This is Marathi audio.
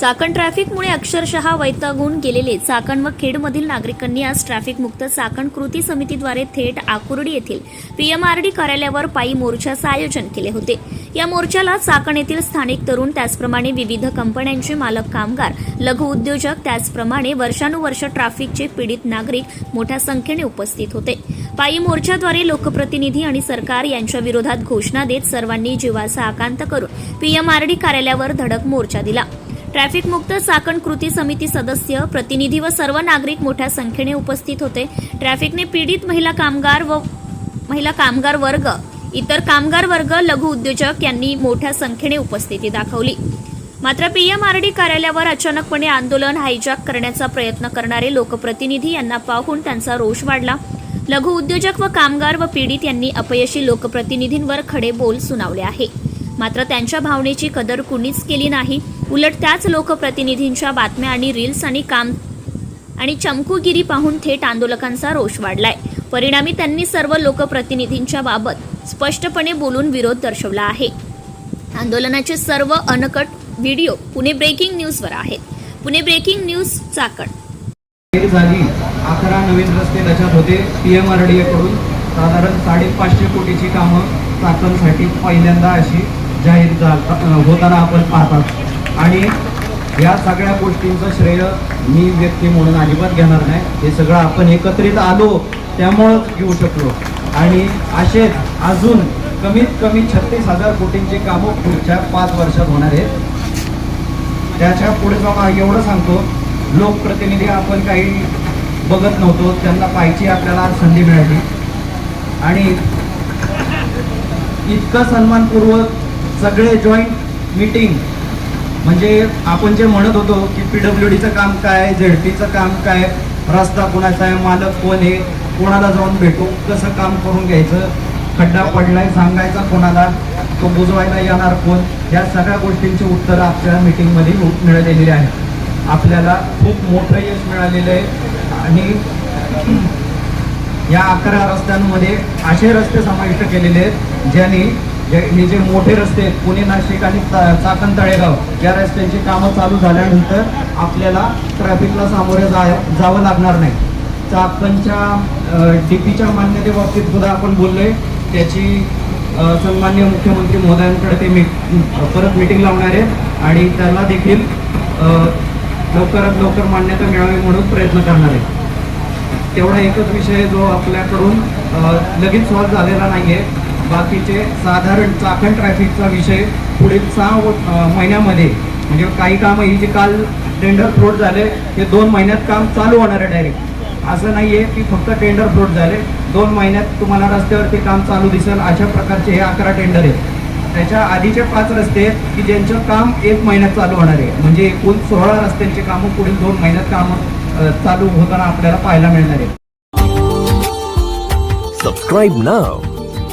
चाकण ट्रॅफिकमुळे अक्षरशः वैतागून गेलेले चाकण व खेडमधील नागरिकांनी आज ट्रॅफिक मुक्त चाकण कृती समितीद्वारे थेट आकुर्डी येथील पीएमआरडी कार्यालयावर पायी मोर्चाचं आयोजन केले होते. या मोर्चाला चाकण येथील स्थानिक तरुण त्याचप्रमाणे विविध कंपन्यांचे मालक कामगार लघु उद्योजक त्याचप्रमाणे वर्षानुवर्ष ट्रॅफिकचे पीडित नागरिक मोठ्या संख्येने उपस्थित होते. पायी मोर्चाद्वारे लोकप्रतिनिधी आणि सरकार यांच्या विरोधात घोषणा देत सर्वांनी जीवाचा आकांत करून पीएमआरडी कार्यालयावर धडक मोर्चा दिला. ट्रॅफिक मुक्त चाकण कृती समिती सदस्य प्रतिनिधी व सर्व नागरिक मोठ्या संख्येने उपस्थित होते. ट्रॅफिकने पीडित महिला कामगार व महिला कामगार वर्ग इतर कामगार वर्ग लघु उद्योजक यांनी मोठ्या संख्येने उपस्थिती दाखवली. मात्र पीएमआरडी कार्यालयावर अचानकपणे आंदोलन हायजॅक करण्याचा प्रयत्न करणारे लोकप्रतिनिधी यांना पाहून त्यांचा रोष वाढला. लघु उद्योजक व कामगार व पीडित यांनी अपयशी लोकप्रतिनिधींवर खडे बोल सुनावले आहे. मात्र त्यांच्या भावनेची कदर कुणीच केली नाही. उलट त्याच लोकप्रतिनिधींच्या बातम्या आणि रील्स आणि काम आणि चमकुगिरी पाहून थेट आंदोलकांचा रोष वाढलाय. परिणामी त्यांनी सर्व लोकप्रतिनिधींच्या बाबत स्पष्टपणे बोलून विरोध दर्शवला आहे. आंदोलनाचे सर्व अनकट व्हिडिओ पुणे ब्रेकिंग न्यूजवर आहेत. Pune breaking news Chakan. जागी अकरा नवीन रस्ते त्याच्यात होते. पी एम आर डी कडून साधारण साडेपाचशे कोटीची कामं चाकणसाठी पहिल्यांदा अशी जाहीर होताना आपण पाहतात. आणि या सगळ्या गोष्टींचं श्रेय मी व्यक्ती म्हणून अजिबात घेणार नाही. हे सगळं आपण एकत्रित आलो त्यामुळंच घेऊ शकलो. आणि असे अजून कमीत कमी छत्तीस हजार कोटींची कामं पुढच्या पाच वर्षात होणार आहेत. त्याच्या पुढे जाऊन एवढं सांगतो लोकप्रतिनिधी आपण काही बघत नव्हतो त्यांना पाहायची आपल्याला संधी मिळाली. आणि इतकं सन्मानपूर्वक सगळे जॉईंट मीटिंग म्हणजे आपण जे म्हणत होतो की पी डब्ल्यू डीचं काम काय झेडपीचं काम काय रस्ता कोणाचा आहे मालक कोण आहे कोणाला जाऊन भेटू कसं काम करून घ्यायचं खड्डा पडलाय सांगायचा कोणाला तो बुजवायला येणार कोण या सगळ्या गोष्टींची उत्तरं आपल्या मीटिंगमध्ये मिळालेली आहेत. आपल्याला खूप मोठं यश मिळालेलं आहे. आणि या अकरा रस्त्यांमध्ये असे रस्ते समाविष्ट केलेले आहेत ज्यांनी हे जे मोठे रस्ते आहेत पुणे नाशिक आणि चाकण तळेगाव या रस्त्यांची कामं चालू झाल्यानंतर आपल्याला ट्रॅफिकला सामोरे जा जावं लागणार नाही. चाकणच्या मान्यते मान्यतेबाबतीत सुद्धा आपण बोललोय. त्याची सन्मान्य मुख्यमंत्री महोदयांकडे ते मी परत मिटिंग लावणार आहे. आणि त्याला देखील लवकरात लवकर मान्यता मिळावी म्हणून प्रयत्न करणार आहे. तेवढा एकच विषय जो आपल्याकडून लगेच सॉल्व्ह झालेला नाहीये. बाकीचे साधारण चाकण ट्रॅफिकचा विषय पुढील सहा महिन्यामध्ये म्हणजे काही कामं ही जी काल टेंडर फ्लोट झाले हे दोन महिन्यात काम चालू होणार आहे डायरेक्ट असं नाहीये की फक्त टेंडर फ्लोट झाले दोन महिन्यात तुम्हाला रस्त्यावरती काम चालू दिसेल अशा प्रकारचे हे अकरा टेंडर आहेत. त्याच्या आधीचे पाच रस्ते आहेत की ज्यांचं काम एक महिन्यात चालू होणार आहे. म्हणजे एकूण सोळा रस्त्यांची कामं पुढील दोन महिन्यात कामं चालू होताना आपल्याला पाहायला मिळणार आहे subscribe now